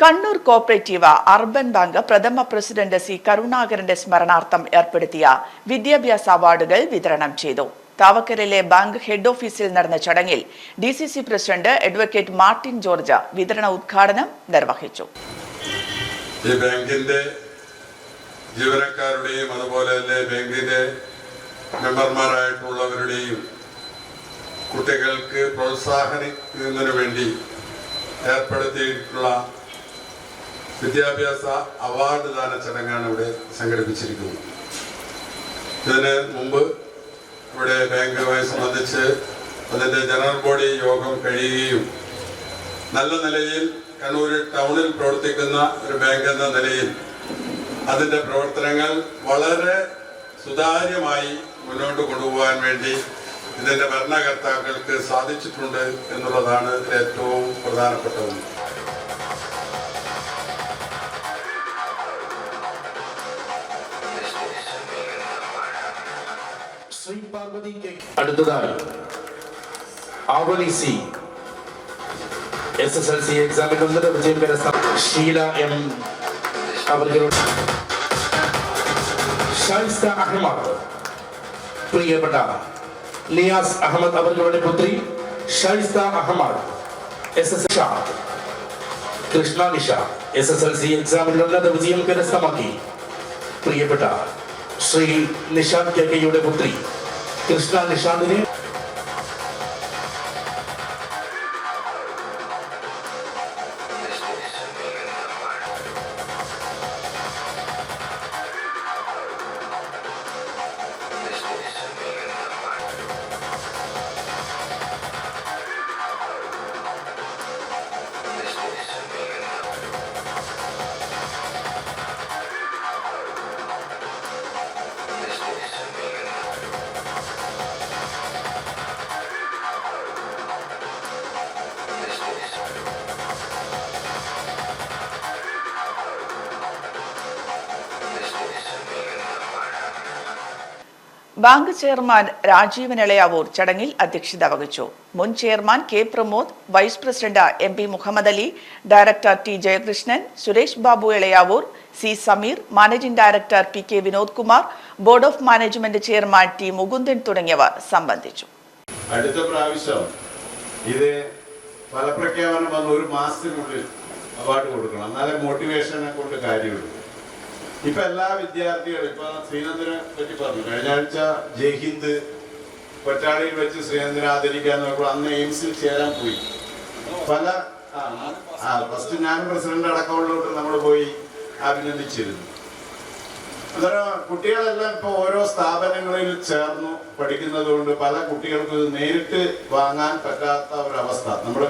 Kannur cooperative urban bank പ്രഥമ president C കരുണാകരന്റെ സ്മരണാർത്ഥം ഏർപ്പെടുത്തിയ വിദ്യാഭ്യാസ അവാർഡുകൾ വിതരണം ചെയ്തു. താവക്കരയിലെ ബാങ്ക് ഹെഡ് ഓഫീസിൽ നടന്ന ചടങ്ങിൽ D C C president advocate Martin George വിതരണ ഉദ്ഘാടനം നിർവഹിച്ചു. ഈ ബാങ്കിന്റെ ജീവനക്കാരുടെയും അതുപോലെ തന്നെ ബാങ്കിന്റെ മെമ്പർമാരായിട്ടുള്ളവരുടെയും കുട്ടികൾക്ക് പ്രോത്സാഹനത്തിന് വേണ്ടി ഏർപ്പെടുത്തിയിട്ടുള്ള വിദ്യാഭ്യാസ അവാർഡ് ദാന ചടങ്ങാണ് ഇവിടെ സംഘടിപ്പിച്ചിരിക്കുന്നത്. ഇതിന് മുമ്പ് ഇവിടെ ബാങ്കുമായി സംബന്ധിച്ച് അതിന്റെ ജനറൽ ബോഡി യോഗം കഴിയുകയും നല്ല നിലയിൽ കണ്ണൂർ ടൗണിൽ പ്രവർത്തിക്കുന്ന ഒരു ബാങ്ക് എന്ന നിലയിൽ അതിന്റെ പ്രവർത്തനങ്ങൾ വളരെ സുതാര്യമായി മുന്നോട്ട് കൊണ്ടുപോകാൻ വേണ്ടി ഇതിന്റെ ഭരണകർത്താക്കൾക്ക് സാധിച്ചിട്ടുണ്ട് എന്നുള്ളതാണ് ഏറ്റവും പ്രധാനപ്പെട്ടത് ശ്രീ പാർവതി അടുത്തതായി Avani C. S S L C എക്സാമിൽ ഉന്നത വിജയം കരസ്ഥ ഷീല എം. അവരുടെ ഷൈസ്ത അഹമ്മദ്. പ്രിയപ്പെട്ട നിയാസ് അഹമ്മദ് അവരുടെ പുത്രി Shaista Ahammed. S S Shah. Krishna Nisha. S S L C എക്സാമിൽ ഉന്നത വിജയം കരസ്ഥമാക്കി പ്രിയപ്പെട്ട ശ്രീ നിഷാദ് കെ കെയുടെ പുത്രി കൃഷ്ണ നിഷാന്തിനെ ബാങ്ക് ചെയർമാൻ രാജീവൻ ഇളയാവൂർ ചടങ്ങിൽ അധ്യക്ഷത വഹിച്ചു. മുൻ chairman K Pramod vice president M P Muhammad Ali director T Jayakrishnan Suresh Babu Elayavoor C Sameer managing director P K Vinod Kumar board of management chairman T Mukundan തുടങ്ങിയവർ സംബന്ധിച്ചു. അടുത്ത പ്രാവശ്യം ഇത് ഫലപ്രഖ്യാപനം വന്ന ഒരു മാസത്തിനുള്ളിൽ അവാർഡ് കൊടുക്കണം. കൊണ്ട് കാര്യമുള്ളൂ. ഇപ്പൊ എല്ലാ വിദ്യാർത്ഥികളും ഇപ്പൊ ശ്രീനന്ദനെ പറ്റി പറഞ്ഞു. കഴിഞ്ഞ ആഴ്ച ജയ്ഹിന്ദ് കൊറ്റാടിയിൽ വെച്ച് ശ്രീനന്ദനെ ആദരിക്കാൻ നോക്കുമ്പോൾ അന്ന് എയിംസിൽ ചേരാൻ പോയി. പല ആ, ഫസ്റ്റ് ഞാൻ പ്രസിഡന്റ് അടക്കമുള്ളോട്ട് നമ്മൾ പോയി അഭിനന്ദിച്ചിരുന്നു. അന്നേരം കുട്ടികളെല്ലാം ഇപ്പൊ ഓരോ സ്ഥാപനങ്ങളിൽ ചേർന്നു പഠിക്കുന്നത് കൊണ്ട് പല കുട്ടികൾക്കും നേരിട്ട് വാങ്ങാൻ പറ്റാത്ത ഒരവസ്ഥ. നമ്മൾ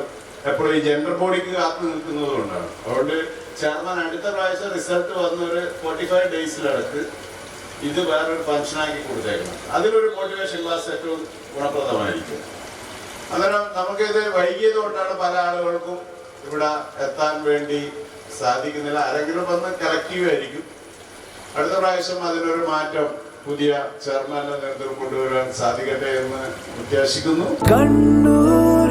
എപ്പോഴും ഈ ജെൻഡർ ബോഡിക്ക് കാത്തു നിൽക്കുന്നത് കൊണ്ടാണ് അതുകൊണ്ട് ചെയർമാൻ അടുത്ത പ്രാവശ്യം റിസൾട്ട് വന്ന ഒരു ഫോർട്ടി ഫൈവ് ഡേയ്സിലടുത്ത് ഇത് വേറൊരു ഫംഗ്ഷനാക്കി കൊടുത്തേക്കണം. അതിലൊരു മോട്ടിവേഷൻ ക്ലാസ് ഏറ്റവും ഗുണപ്രദമായിരിക്കും. അന്നേരം നമുക്കിത് വൈകിയത് കൊണ്ടാണ് പല ആളുകൾക്കും ഇവിടെ എത്താൻ വേണ്ടി സാധിക്കുന്നില്ല. ആരെങ്കിലും വന്ന് ആയിരിക്കും അടുത്ത പ്രാവശ്യം അതിനൊരു മാറ്റം പുതിയ ചെയർമാന്റെ നേതൃത്വം കൊണ്ടുവരാൻ സാധിക്കട്ടെ എന്ന് പ്രത്യാശിക്കുന്നു കണ്ണൂർ